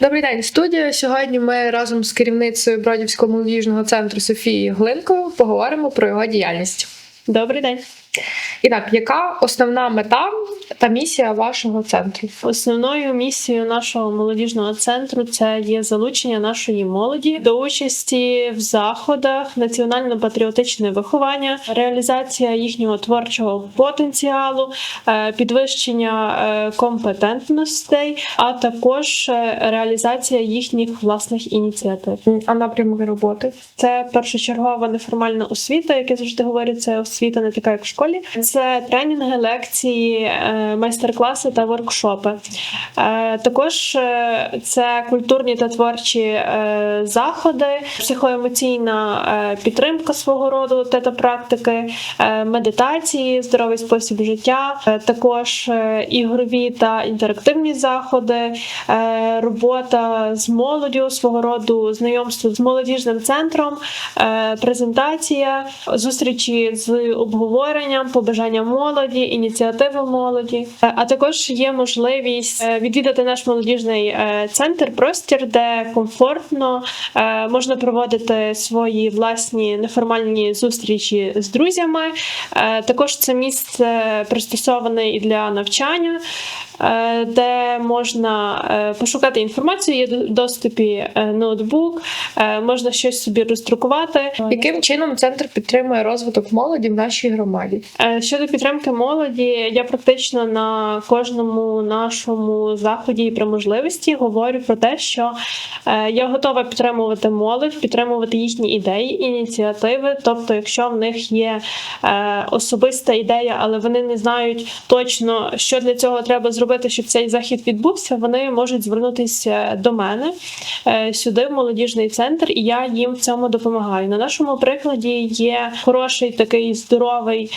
Добрий день, студія. Сьогодні ми разом з керівницею Бродівського молодіжного центру Софії Глинко поговоримо про його діяльність. Добрий день. І так, яка основна мета та місія вашого центру? Основною місією нашого молодіжного центру це є залучення нашої молоді до участі в заходах, національно-патріотичне виховання, реалізація їхнього творчого потенціалу, е, підвищення е, компетентностей, а також е, реалізація їхніх власних ініціатив. А напрямок роботи? Це першочергова неформальна освіта, як я завжди говорю, це освіта не така, як в школі. Це тренінги, лекції, майстер-класи та воркшопи. Е, Також е, це культурні та творчі е, заходи, психоемоційна підтримка свого роду, тета-практики, медитації, здоровий спосіб життя, також ігрові та інтерактивні заходи, робота з молоддю свого роду, знайомство з молодіжним центром, презентація, зустрічі з обговоренням, побажання молоді, ініціативи молоді. Е, А також є можливість е, відвідати наш молодіжний е, центр, простір, де комфортно можна проводити свої власні неформальні зустрічі з друзями. Також це місце пристосоване і для навчання. Де можна пошукати інформацію, є в доступі ноутбук, можна щось собі роздрукувати. Яким чином центр підтримує розвиток молоді в нашій громаді? Щодо підтримки молоді, я практично на кожному нашому заході і при можливості говорю про те, що е, я готова підтримувати молодь, підтримувати їхні ідеї, ініціативи. Тобто, якщо в них є е, особиста ідея, але вони не знають точно, що для цього треба зробити, щоб цей захід відбувся, вони можуть звернутися до мене е, сюди, в молодіжний центр, і я їм в цьому допомагаю. На нашому прикладі є хороший такий здоровий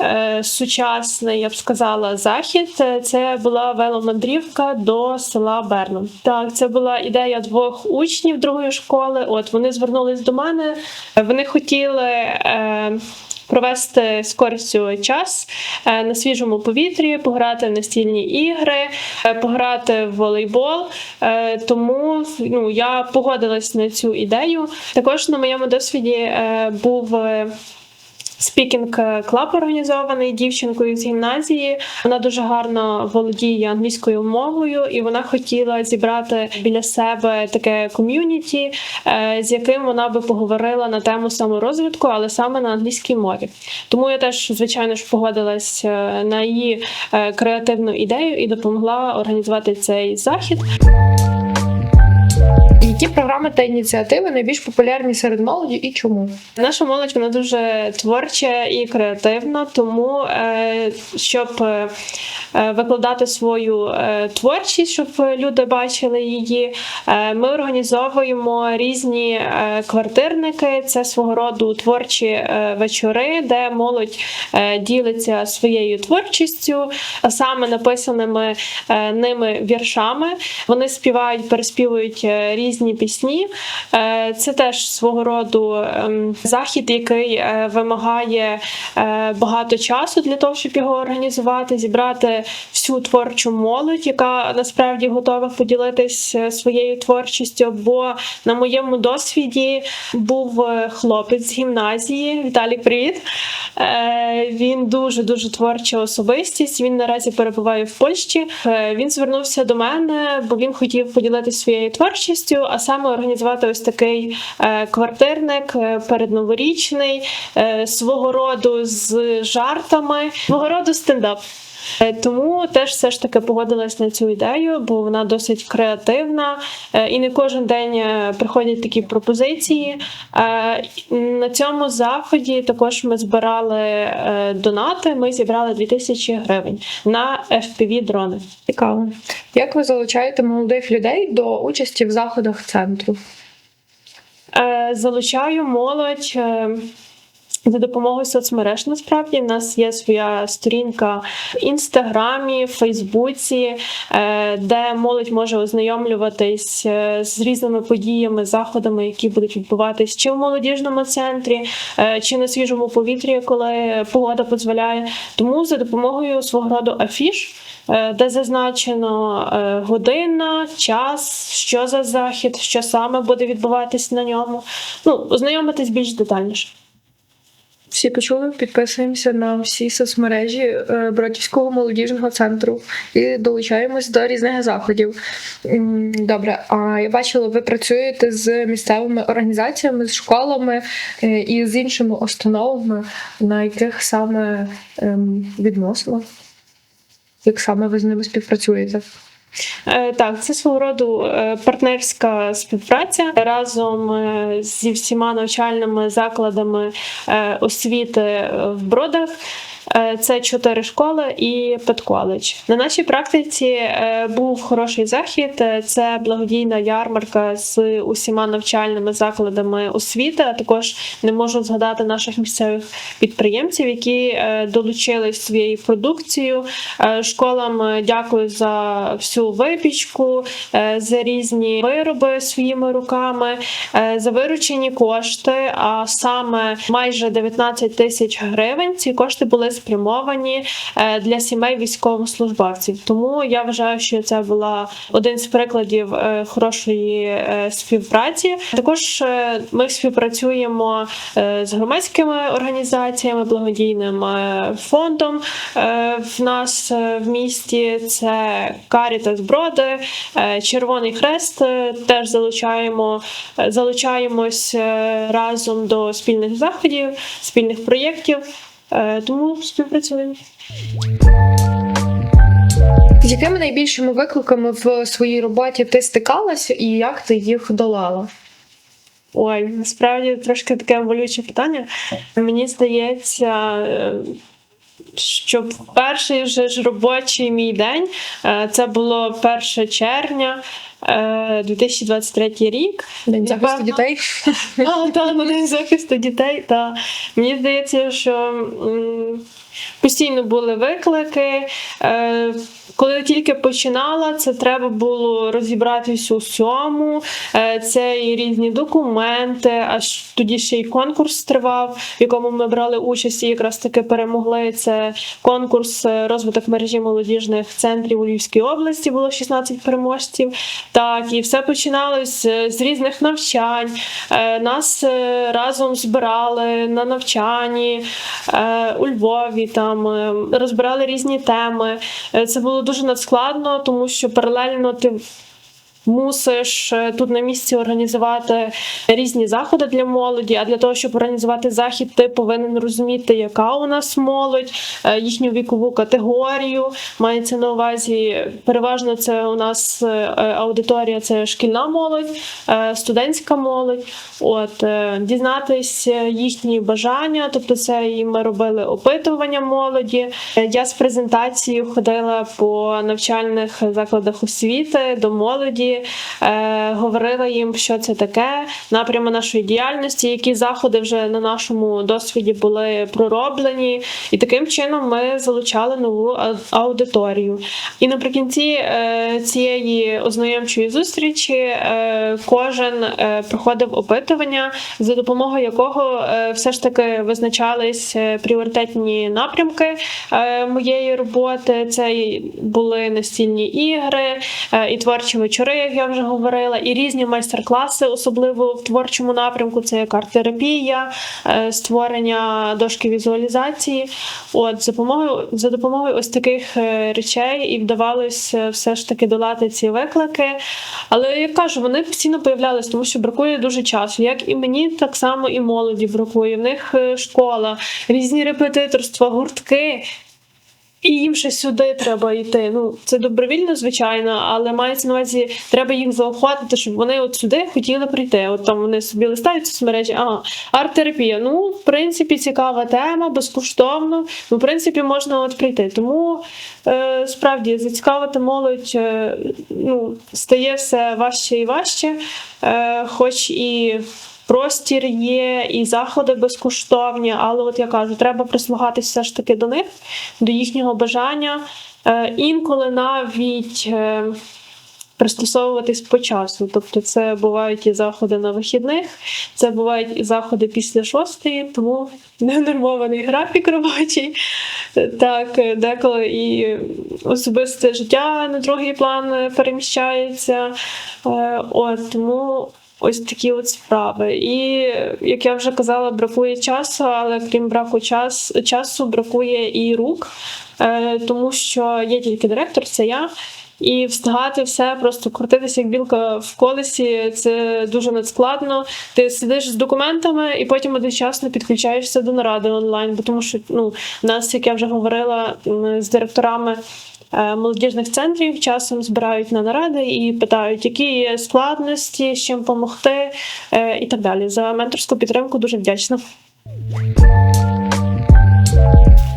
е, сучасний, я б сказала, захід. Е, Це була веломандрівка до села Берном. Так, це була ідея двох учнів другої школи. От вони звернулись до мене. Вони хотіли. Е, Провести з користю час е, на свіжому повітрі, пограти в настільні ігри, е, пограти в волейбол. Тому ну, я погодилась на цю ідею. Також на моєму досвіді був. Е, Спікінг клаб організований дівчинкою з гімназії. Вона дуже гарно володіє англійською мовою, і вона хотіла зібрати біля себе таке ком'юніті, е, з яким вона би поговорила на тему саморозвитку, але саме на англійській мові. Тому я теж, звичайно ж, погодилась е, на її е, креативну ідею і допомогла організувати цей захід. Які програми та ініціативи найбільш популярні серед молоді і чому? Наша молодь вона дуже творча і креативна, тому е, щоб е, е, викладати свою творчість, щоб люди бачили її, ми організовуємо різні квартирники. Це свого роду творчі вечори, де молодь ділиться своєю творчістю, а саме написаними ними віршами. Вони співають, переспівують е, різні пісні. Е, Це теж свого роду ем, захід, який е, вимагає е, багато часу для того, щоб його організувати, зібрати всю творчу молодь, яка насправді готова поділитись е, своєю творчістю. Бо на моєму досвіді був хлопець з гімназії. Віталік, привіт! Він дуже дуже творча особистість. Він наразі перебуває в Польщі. Він звернувся до мене, бо він хотів поділитися своєю творчістю, а саме організувати ось такий е, квартирник е, передноворічний, е, свого роду з жартами, свого роду стендап. Е, Тому теж все ж таки погодилась на цю ідею, бо вона досить креативна, е, і не кожен день е, приходять такі пропозиції. На цьому заході також ми збирали донати. Ми зібрали 2000 гривень на fpv дрони. Цікаво. Як ви залучаєте молодих людей до участі в заходах центру? Залучаю молодь. За допомогою соцмереж насправді в нас є своя сторінка в інстаграмі, Фейсбуці, е, де молодь може ознайомлюватись е, з різними подіями, заходами, які будуть відбуватись чи в молодіжному центрі, е, чи на свіжому повітрі, коли погода дозволяє. Тому за допомогою свого роду афіш. Де зазначено година, час, що за захід, що саме буде відбуватись на ньому. Ну, ознайомитись більш детальніше. Всі почули, підписуємося на всі соцмережі е, Бродівського молодіжного центру і долучаємось до різних заходів. Добре, а я бачила, ви працюєте з місцевими організаціями, з школами е, і з іншими установами, на яких саме ем, відносинах? Як саме ви з ними співпрацюєте? Е, Так, це свого роду е, партнерська співпраця разом е, зі всіма навчальними закладами освіти в Бродах. Е, Це чотири школи і педколедж. На нашій практиці е, був хороший захід. Е, Це благодійна ярмарка з усіма навчальними закладами освіти. А також не можу згадати наших місцевих підприємців, які долучились своєю продукцією. Школам дякую за всю випічку, за різні вироби своїми руками, за виручені кошти. А саме майже 19 тисяч гривень. Ці кошти були спрямовані е, для сімей військовослужбовців. Тому я вважаю, що це була один з прикладів е, хорошої е, співпраці. Також ми співпрацюємо з громадськими організаціями, благодійним фондом. В нас в місті це Карітас Броди, Червоний Хрест. Теж залучаємо, залучаємось разом до спільних заходів, спільних проєктів. Е, Тому співпрацюємо. З якими найбільшими викликами в своїй роботі ти стикалася і як ти їх долала? Ой, насправді трошки таке болюче питання. Мені здається, е, що перший вже ж робочий мій день е, це було 1 червня. Е, 2023 рік. День захисту дітей. А, на день захисту дітей. Та. Мені здається, що постійно були виклики. Е, коли тільки починала, це треба було розібратись у всьому. Е, це і різні документи, аж тоді ще й конкурс тривав, в якому ми брали участь і якраз таки перемогли. Це конкурс е, розвиток мережі молодіжних центрів у Львівській області. Було 16 переможців. Так, і все починалось е, з різних навчань. Е, Нас е, разом збирали на навчанні у Львові, там розбирали різні теми. Це було дуже надскладно, тому що паралельно ти. Мусиш е, тут на місці організувати різні заходи для молоді. А для того, щоб організувати захід, ти повинен розуміти, яка у нас молодь, е, їхню вікову категорію. Мається на увазі переважно це у нас е, аудиторія, це шкільна молодь, студентська молодь. От дізнатись їхні бажання, тобто це і ми робили опитування молоді. Я з презентацією ходила по навчальних закладах освіти до молоді, е, говорила їм, що це таке, напрями нашої діяльності, які заходи вже на нашому досвіді були пророблені. І таким чином ми залучали нову аудиторію. І наприкінці е, цієї ознайомчої зустрічі е, кожен е, проходив опитування, за допомогою якого е, все ж таки визначались е, пріоритетні напрямки е, моєї роботи. Це були настільні ігри, е, і творчі вечори, як я вже говорила, і різні майстер-класи, особливо в творчому напрямку. Це як арт-терапія, е, створення дошки візуалізації. От за допомогою за допомогою ось таких е, речей і вдавалося все ж таки долати ці виклики. Але як кажу, вони постійно появлялись, тому що бракує дуже часу. Як і мені, так само і молоді бракує. В них е, школа, різні репетиторства, гуртки. І їм ще сюди треба йти. Ну це добровільно, звичайно, але мається на увазі, треба їх заохотити, щоб вони от сюди хотіли прийти. От там вони собі листають соцмережі. Ага, арт-терапія. Ну, в принципі, цікава тема, безкоштовно. Ну, в принципі, можна от прийти. Тому е, справді зацікавити молодь е, ну, стає все важче і важче, е, хоч і простір є, і заходи безкоштовні. Але от я кажу, треба прислухатися все ж таки до них, до їхнього бажання. Е, Інколи навіть. е, Пристосовуватись по часу, тобто це бувають і заходи на вихідних, це бувають і заходи після шостої, тому ненормований графік робочий. Так, деколи і особисте життя на другий план переміщається. Е, От тому ось такі от справи. І як я вже казала, бракує часу, але крім браку час, часу, бракує і рук, е, тому що є тільки директор, це я. І встигати все, просто крутитися як білка в колесі, це дуже надскладно. Ти сидиш з документами і потім одночасно підключаєшся до наради онлайн, бо тому що ну, нас, як я вже говорила, з директорами молодіжних центрів часом збирають на наради і питають, які є складності, з чим допомогти е, і так далі. За менторську підтримку дуже вдячна.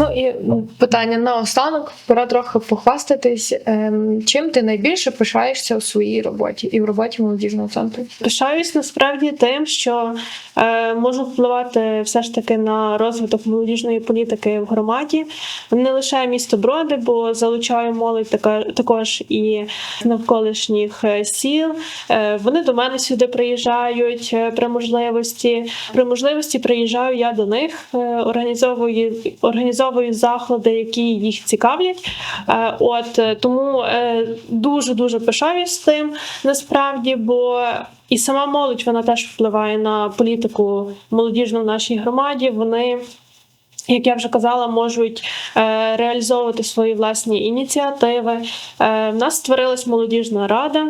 Ну і питання на останок. Пора трохи похвастатись. Ем, чим ти найбільше пишаєшся у своїй роботі і в роботі молодіжного центру? Пишаюсь насправді тим, що е, можу впливати все ж таки на розвиток молодіжної політики в громаді. Не лише місто Броди, бо залучаю молодь така, також і навколишніх е, сіл. Е, вони до мене сюди приїжджають е, при можливості. При можливості приїжджаю я до них, е, організовую, організовую заходи, які їх цікавлять. Е, От е, тому дуже дуже пишаюсь тим насправді, бо і сама молодь вона теж впливає на політику молодіжну в нашій громаді. Вони як я вже казала, можуть е, реалізовувати свої власні ініціативи. В нас створилась молодіжна рада,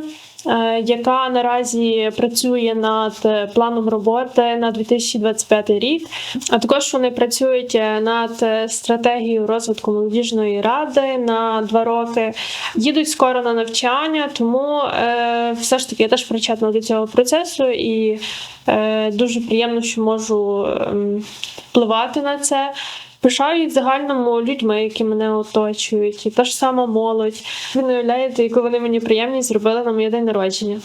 яка наразі працює над е, планом роботи на 2025 рік. А також вони працюють е, над е, стратегією розвитку молодіжної ради на два роки. Їдуть скоро на навчання, тому е, все ж таки я теж причетна до цього процесу і е, дуже приємно, що можу ем, впливати на це. Пишають в загальному людьми, які мене оточують, і та ж сама молодь. Ви не уявляєте, яку вони мені приємність зробили на моє день народження.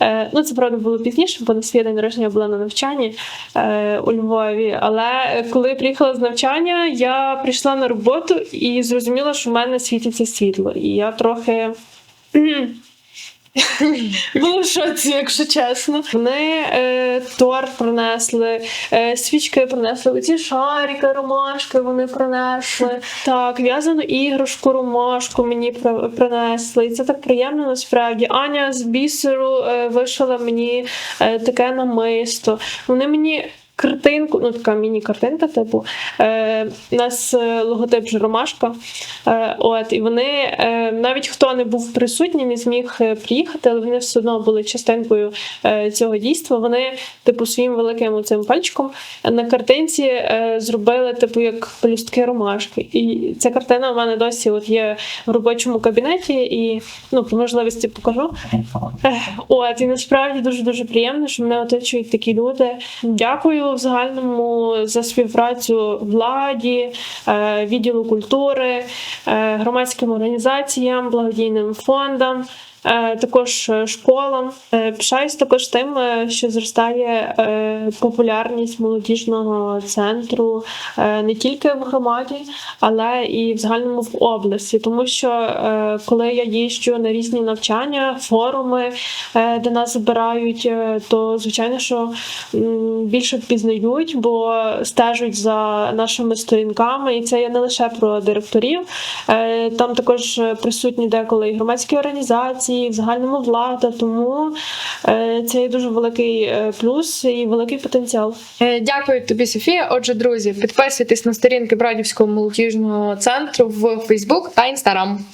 Е, ну, це правда було пізніше, бо на свій день народження була на навчанні е, у Львові. Але коли я приїхала з навчання, я прийшла на роботу і зрозуміла, що в мене світиться світло. І я трохи. було в шоці, якщо чесно. Вони е, торт принесли, е, свічки принесли, оці шарики, ромашки вони принесли. Так, в'язану іграшку, ромашку мені при- принесли. І це так приємно насправді. Аня з бісеру е, вишила мені е, таке намисто. Вони мені. Картинку, ну така міні-картинка, типу. Е, у нас е, логотип же ромашка. Е, от, і вони е, навіть хто не був присутній, не зміг е, приїхати, але вони все одно були частинкою е, цього дійства. Вони, типу, своїм великим цим пальчиком на картинці е, зробили, типу, як пелюстки ромашки. І ця картина у мене досі от є в робочому кабінеті, і ну, по можливості покажу. Ех, От, і насправді дуже дуже приємно, що мене оточують такі люди. Дякую в загальному за співпрацю владі, е, відділу культури, е, громадським організаціям, благодійним фондам. Е, Також е, школам Е, пишаюсь також тим, що зростає популярність молодіжного центру не тільки в громаді, але і в загальному в області. Тому що коли я їжджу на різні навчання, форуми, де нас збирають, то звичайно, що більше пізнають, бо стежать за нашими сторінками, і це є не лише про директорів. Там також присутні деколи і громадські організації, в загальному влада. Тому е, це є дуже великий е, плюс і великий потенціал. Е, Дякую тобі, Софія. Отже, друзі, підписуйтесь на сторінки Бродівського молодіжного центру в Фейсбук та Інстаграм.